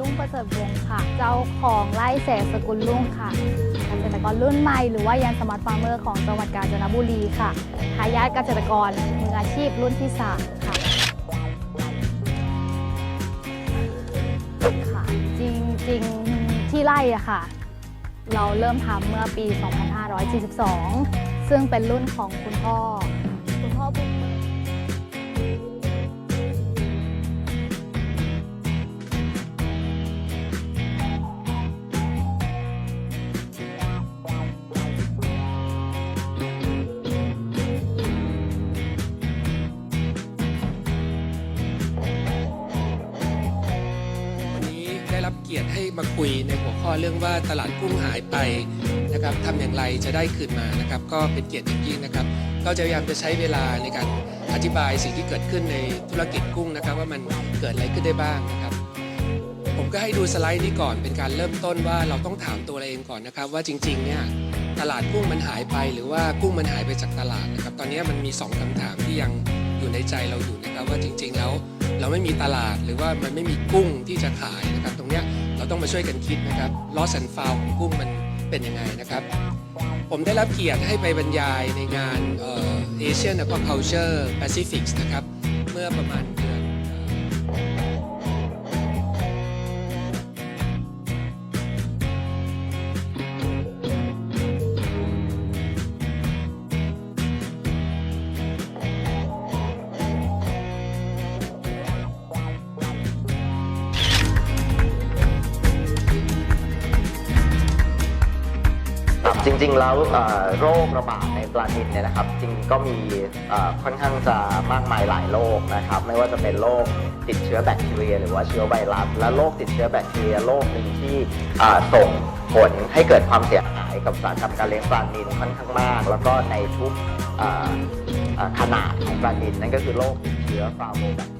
ลุงประเสริฐวงค่ะ เจ้าของไร่แสงสกุลลุ่งค่ะ เกษตรกรรุ่นใหม่หรือว่ายันสมาร์ทฟาร์มเมอร์ของจังหวัดกาญจนบุรีค่ะทายาทเกษตรกรมืออาชีพรุ่นที่สามค่ะค่ะ จริงๆที่ไร่อะค่ะ เราเริ่มทำเมื่อปี 2542 ซึ่งเป็นรุ่นของคุณพ่อ คุณพ่อบุญ กียรติให้มาคุยในหัวข้อเรื่องว่าตลาดกุ้งหายไปนะครับทำอย่างไรจะได้คืนมานะครับ ก็เป็นเกียรติอย่างยิ่งนะครับ ก็จะพยายามจะใช้เวลาในการอธิบายสิ่งที่เกิดขึ้นในธุรกิจกุ้งนะครับ ว่ามันเกิดอะไรขึ้นได้บ้างนะครับ ผมก็ให้ดูสไลด์นี้ก่อนเป็นการเริ่มต้นว่าเราต้องถามตัวเราเองก่อนนะครับ ว่าจริงๆเนี่ยตลาดกุ้งมันหายไปหรือว่ากุ้งมันหายไปจากตลาดนะครับ ตอนนี้มันมีสองคำถามที่ยังอยู่ในใจเราอยู่นะครับว่าจริง ๆ แล้วเราไม่มีตลาดหรือว่ามันไม่มีกุ้งที่จะขายนะครับ ตรงเนี้ย ต้องมาช่วยกันคิดนะครับ loss and found ของกุ้งมันเป็นยังไงนะครับ ผมได้รับเกียรติให้ไปบรรยายในงานเอ่อ Asian Aquaculture Pacifics นะครับ เมื่อประมาณเจริงๆ แล้วโรคระบาดในปลานิลเนี่ยนะครับ จริงก็มีค่อนข้างจะมากมายหลายโรคนะครับ ไม่ว่าจะเป็นโรคติดเชื้อแบคทีเรีย หรือว่าเชื้อไวรัส และโรคติดเชื้อแบคทีเรียโรคหนึ่งที่ส่งผลให้เกิดความเสียหายกับสาหกรรมการเลี้ยงปลานิลค่อนข้างมาก แล้วก็ในทุกอ่าอ่าขนาดของปลานิลนั่นก็คือโรคติดเชื้อฟาโมแบค